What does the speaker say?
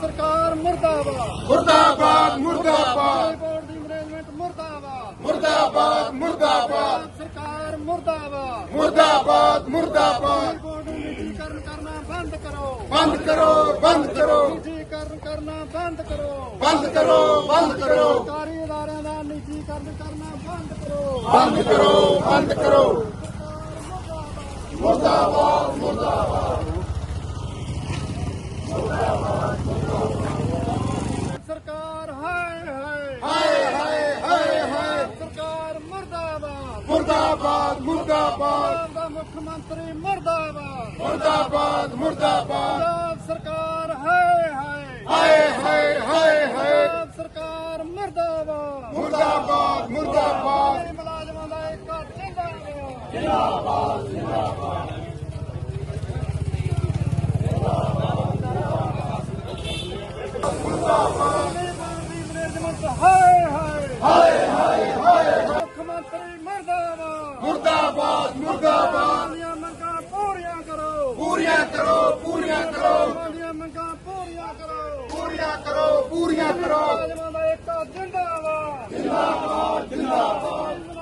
ਸਰਕਾਰ ਮੁਰਦਾਬਾਦ ਮੁਰਦਾਬਾਦ ਮੁਰਦਾਬਾਦ ਬੋਰਡ ਦੀ ਮੈਨੇਜਮੈਂਟ ਮੁਰਦਾਬਾਦ ਮੁਰਦਾਬਾਦ ਮੁਰਦਾਬਾਦ ਸਰਕਾਰ ਮੁਰਦਾਬਾਦ ਮੁਰਦਾਬਾਦ ਮੁਰਦਾਬਾਦ ਬੋਰਡ ਨੂੰ ਨਿੱਜੀਕਰਨ ਕਰਨਾ ਬੰਦ ਕਰੋ ਬੰਦ ਕਰੋ ਬੰਦ ਕਰੋ ਨਿੱਜੀਕਰਨ ਕਰਨਾ ਬੰਦ ਕਰੋ ਬੰਦ ਕਰੋ ਬੰਦ ਕਰੋ ਸਰਕਾਰੀ ਅਦਾਰਿਆਂ ਦਾ ਨਿੱਜੀਕਰਨ ਕਰਨਾ ਬੰਦ ਕਰੋ ਬੰਦ ਕਰੋ ਬੰਦ ਕਰੋ ਸਰਕਾਰ ਹਾਏ ਹਾਏ ਹਾਏ ਹਾਏ ਹਾਏ ਹਾਏ ਸਰਕਾਰ ਮੁਰਦਾਬਾਦ ਮੁਰਦਾਬਾਦ। ਦਾ ਮੁੱਖ ਮੰਤਰੀ ਮੁਰਦਾਬਾਦ। ਮੁਰਦਾਬਾਦ ਮੁਰਦਾਬਾਦ। ਪੰਜਾਬ ਸਰਕਾਰ ਹਾਏ ਹਾਏ। ਹਾਏ ਹਾਏ ਹਾਏ ਹਾਏ। ਪੰਜਾਬ ਸਰਕਾਰ ਮੁਰਦਾਬਾਦ। ਮੁਰਦਾਬਾਦ ਮੁਰਦਾਬਾਦ। ਸਰਕਾਰੀ ਮੁਲਾਜ਼ਮਾਂ ਦਾ ਇੱਕ ਜਿੰਦਾਬਾਦ। ਹਾਏ ਹਾਏ। ਹਾਏ ਹਾਏ ਹਾਏ। ਮੁੱਖ ਮੰਤਰੀ ਮਰਦਾਬਾਦ। ਮੁਰਦਾਬਾਦ ਮੁਰਦਾਬਾਦ। ਦੀਆਂ ਮੰਗਾਂ ਪੂਰੀਆਂ ਕਰੋ। ਪੂਰੀਆਂ ਕਰੋ ਪੂਰੀਆਂ ਕਰੋ। ਦੀਆਂ ਮੰਗਾਂ ਪੂਰੀਆਂ ਕਰੋ। ਪੂਰੀਆਂ ਕਰੋ ਪੂਰੀਆਂ ਕਰੋ। ਮੁਲਾਜ਼ਮਾਂ ਦਾ ਇੱਕ ਜਿੰਦਾਬਾਦ। ਜਿੰਦਾਬਾਦ ਜਿੰਦਾਬਾਦ। ਜਿੰਦਾਬਾਦ।